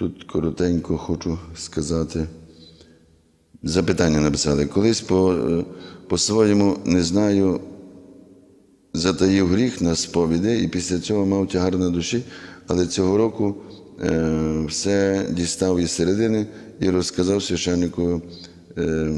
Тут коротенько хочу сказати. Запитання написали. Колись по, е, по-своєму не знаю, затаїв гріх на сповіді і після цього мав тягар на душі, але цього року е, все дістав із середини і розказав священнику. Е,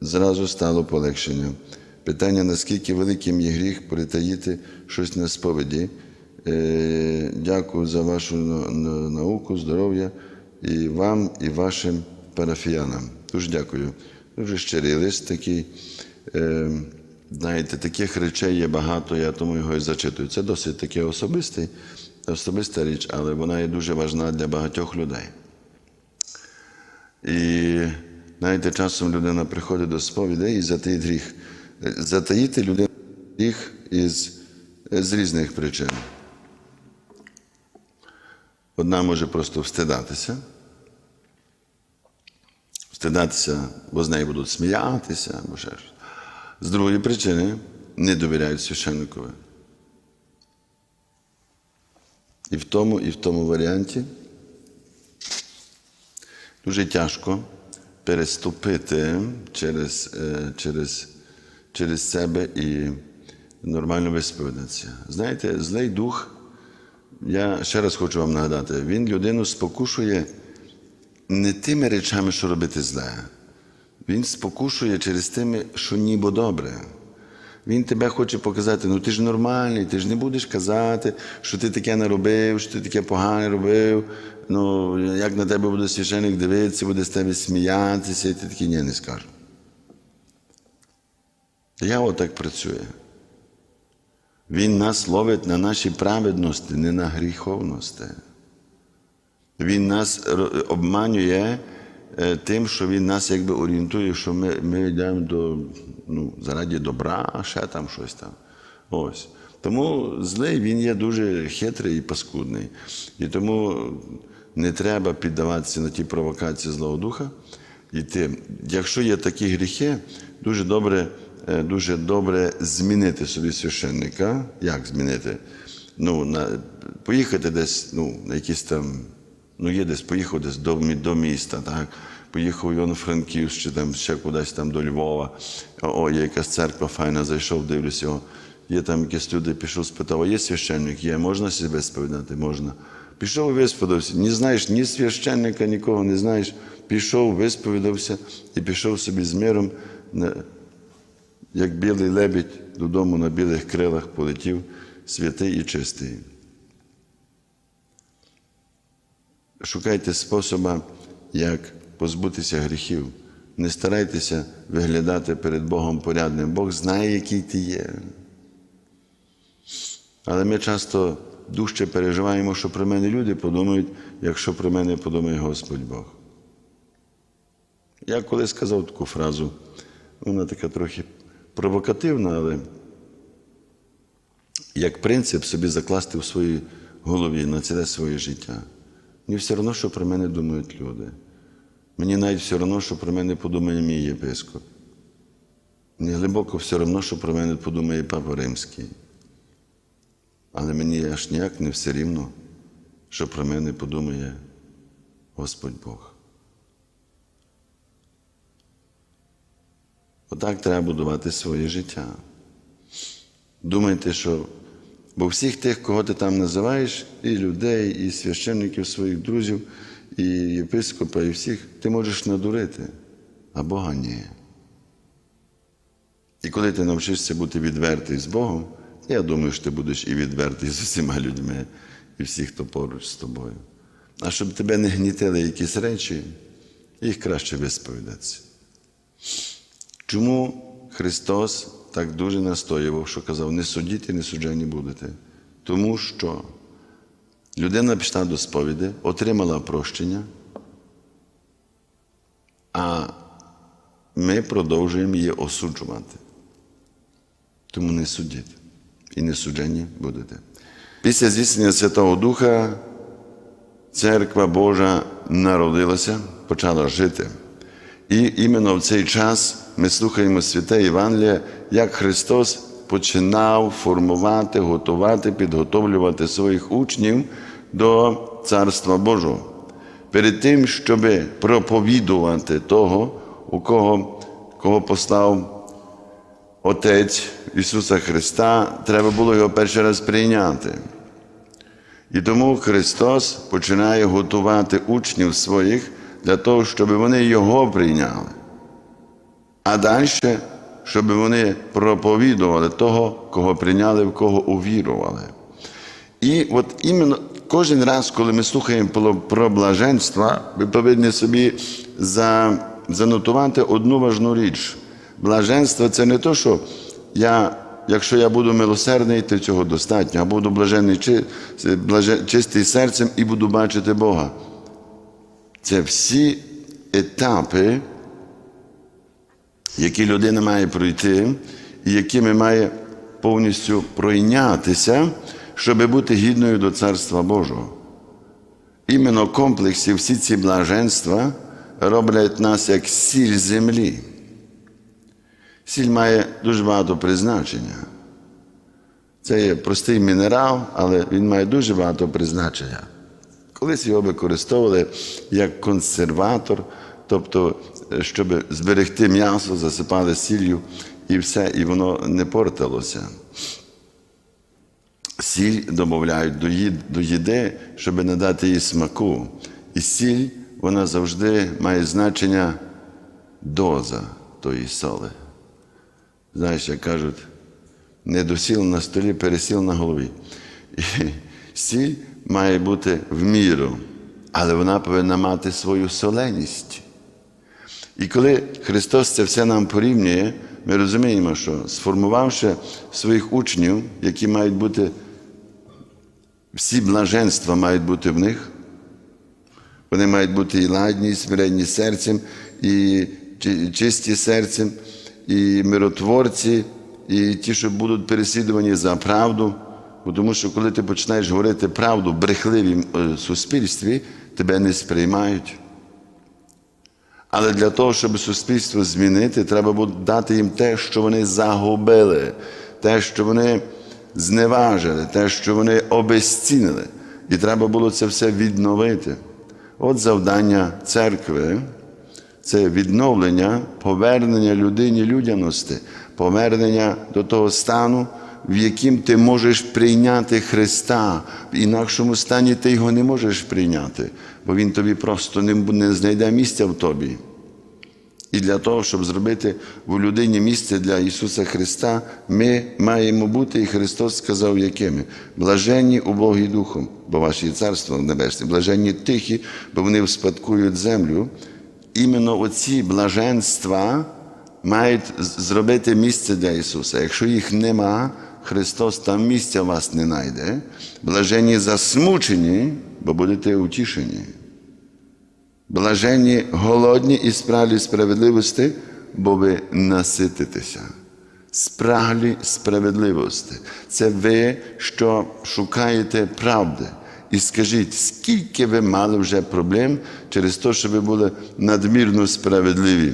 зразу стало полегшення. Питання, наскільки великим є гріх притаїти щось на сповіді. Е, дякую за вашу на- на- науку, здоров'я і вам, і вашим парафіянам. Дуже дякую. Дуже щирий лист такий. Е, знаєте, таких речей є багато, я тому його і зачитую. Це досить таке особистий, особиста річ, але вона є дуже важна для багатьох людей. І знаєте, часом людина приходить до сповіді і затаїть гріх. Затаїти людину гріх із, з різних причин. Одна може просто встидатися. Встидатися, бо з нею будуть сміятися або ще щось. З другої причини не довіряють священникові. І в тому, і в тому варіанті дуже тяжко переступити через, е, через, через себе і нормально висповідатися. Знаєте, злий дух, я ще раз хочу вам нагадати, він людину спокушує не тими речами, що робити зле. Він спокушує через тими, що ніби добре. Він тебе хоче показати, ну ти ж нормальний, ти ж не будеш казати, що ти таке не робив, що ти таке погане робив. Ну, як на тебе буде священник дивитися, буде з тебе сміятися, і ти такий ні, не скажу. Диявол так працює. Він нас ловить на нашій праведності, не на гріховності. Він нас обманює е, тим, що він нас якби орієнтує, що ми, ми йдемо до, ну, заради добра, а ще там щось там. Ось. Тому злий він є дуже хитрий і паскудний. І тому не треба піддаватися на ті провокації Злого Духа. Йти. Якщо є такі гріхи, дуже добре, дуже добре змінити собі священника. Як змінити? Ну, на, поїхати десь ну, на якісь там Ну, є десь, поїхав десь до, до міста, так? поїхав Івано-Франківськ чи там ще кудись там до Львова. О, є якась церква файна, зайшов, дивлюся. О, є там якісь люди, пішов, спитав, а є священник? Є, можна себе сповідати? Можна. Пішов висповідався. Не знаєш ні священника, нікого не знаєш. Пішов, висповідався і пішов собі з миром, як білий лебідь, додому на білих крилах полетів, святий і чистий. Шукайте способа, як позбутися гріхів. Не старайтеся виглядати перед Богом порядним. Бог знає, який ти є. Але ми часто дужче переживаємо, що про мене люди подумають, якщо про мене подумає Господь Бог. Я колись сказав таку фразу, вона така трохи провокативна, але як принцип собі закласти в своїй голові на ціле своє життя. Мені все одно, що про мене думають люди. Мені навіть все одно, що про мене подумає мій єпископ. Мені глибоко все одно, що про мене подумає Папа Римський. Але мені аж ніяк не все рівно, що про мене подумає Господь Бог. Отак треба будувати своє життя. Думайте, що бо всіх тих, кого ти там називаєш, і людей, і священників своїх друзів, і єпископа, і всіх, ти можеш надурити, а Бога ні. І коли ти навчишся бути відвертий з Богом, я думаю, що ти будеш і відвертий з усіма людьми, і всіх, хто поруч з тобою. А щоб тебе не гнітили якісь речі, їх краще висповідатися. Чому Христос так дуже настоював, що казав, не судіть і не суджені будете? Тому що людина пішла до сповіді, отримала прощення, а ми продовжуємо її осуджувати. Тому не судіть і не суджені будете. Після здійснення Святого Духа Церква Божа народилася, почала жити. І іменно в цей час ми слухаємо святе Євангеліє, як Христос починав формувати, готувати, підготовлювати своїх учнів до Царства Божого. перед тим, щоб проповідувати того, у кого, кого послав Отець Ісуса Христа, треба було його перший раз прийняти. І тому Христос починає готувати учнів своїх для того, щоб вони Його прийняли. А далі, щоб вони проповідували того, кого прийняли, в кого увірували. І от іменно кожен раз, коли ми слухаємо про, блаженство, ви повинні собі за, занотувати одну важну річ. Блаженство це не то, що я, якщо я буду милосердний, то цього достатньо, а буду блаженний, чи, блажен, чистий серцем і буду бачити Бога. Це всі етапи, які людина має пройти, і якими має повністю пройнятися, щоб бути гідною до Царства Божого. Іменно комплексі всі ці блаженства роблять нас як сіль землі. Сіль має дуже багато призначення. Це є простий мінерал, але він має дуже багато призначення. Колись його використовували як консерватор, тобто, щоб зберегти м'ясо, засипали сіллю і все, і воно не портилося. Сіль додають до їд- до їди, щоб надати їй смаку. І сіль, вона завжди має значення доза тої соли. Знаєш, як кажуть, не досіл на столі, пересіл на голові. І сіль має бути в міру, але вона повинна мати свою соленість. І коли Христос це все нам порівнює, ми розуміємо, що сформувавши своїх учнів, які мають бути, всі блаженства мають бути в них, вони мають бути і ладні, і смиренні серцем, і чисті серцем, і миротворці, і ті, що будуть переслідувані за правду. Тому що коли ти починаєш говорити правду в брехливім е, суспільстві, тебе не сприймають. Але для того, щоб суспільство змінити, треба буде дати їм те, що вони загубили, те, що вони зневажили, те, що вони обезцінили. І треба було це все відновити. От завдання церкви це відновлення, повернення людині людяності, повернення до того стану, в яким ти можеш прийняти Христа. В інакшому стані ти його не можеш прийняти, бо Він тобі просто не, не знайде місця в тобі. І для того, щоб зробити в людині місце для Ісуса Христа, ми маємо бути, і Христос сказав, якими? Блаженні убогі духом, бо ваше царство небесне, блаженні тихі, бо вони вспадкують землю. Іменно оці блаженства мають зробити місце для Ісуса. Якщо їх нема, Христос там місця вас не знайде. Блаженні засмучені, бо будете утішені. Блаженні голодні і спраглі справедливості, бо ви насититеся. Спраглі справедливості. Це ви, що шукаєте правди. І скажіть, скільки ви мали вже проблем через те, що ви були надмірно справедливі?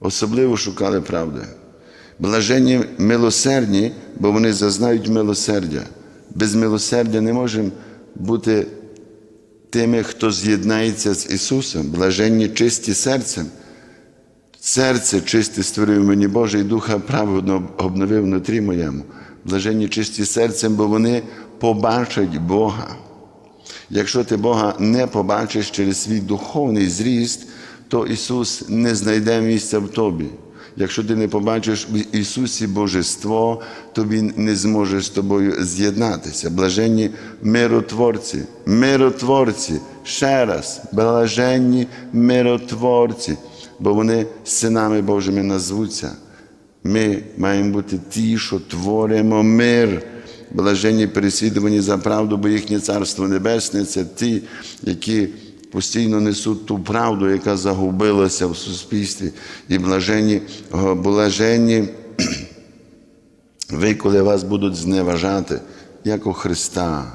Особливо шукали правди. Блаженні милосердні, бо вони зазнають милосердя. Без милосердя не можемо бути тими, хто з'єднається з Ісусом, блаженні чисті серцем. Серце чисте створив мені Боже, і Духа праведно обновив внутрі моєму. Блаженні чисті серцем, бо вони побачать Бога. Якщо ти Бога не побачиш через свій духовний зріст, то Ісус не знайде місця в тобі. Якщо ти не побачиш в Ісусі Божество, то Він не зможе з тобою з'єднатися. Блаженні миротворці, миротворці, ще раз, блаженні миротворці, бо вони синами Божими назвуться. Ми маємо бути ті, що творимо мир. Блаженні переслідувані за правду, бо їхнє царство небесне це ті, які постійно несуть ту правду, яка загубилася в суспільстві. І блаженні, блаженні ви, коли вас будуть зневажати, як у Христа.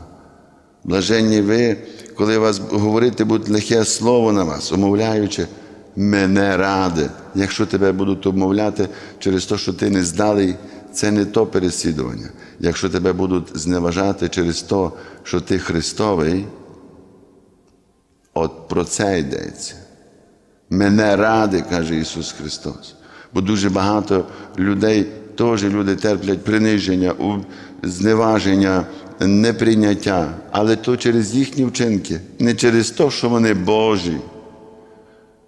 Блаженні ви, коли вас говорити будуть лихе слово на вас, умовляючи мене ради. Якщо тебе будуть обмовляти через те, що ти не здалий, це не то переслідування. Якщо тебе будуть зневажати через те, що ти Христовий, От про це йдеться. Мене ради, каже Ісус Христос. Бо дуже багато людей, теж люди терплять приниження, зневаження, неприйняття, але то через їхні вчинки, не через те, що вони Божі.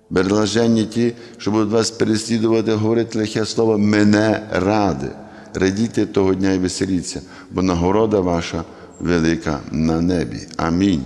Блаженні ті, що будуть вас переслідувати, говорити лихе слово мене ради. Радійте того дня і веселіться, бо нагорода ваша велика на небі. Амінь.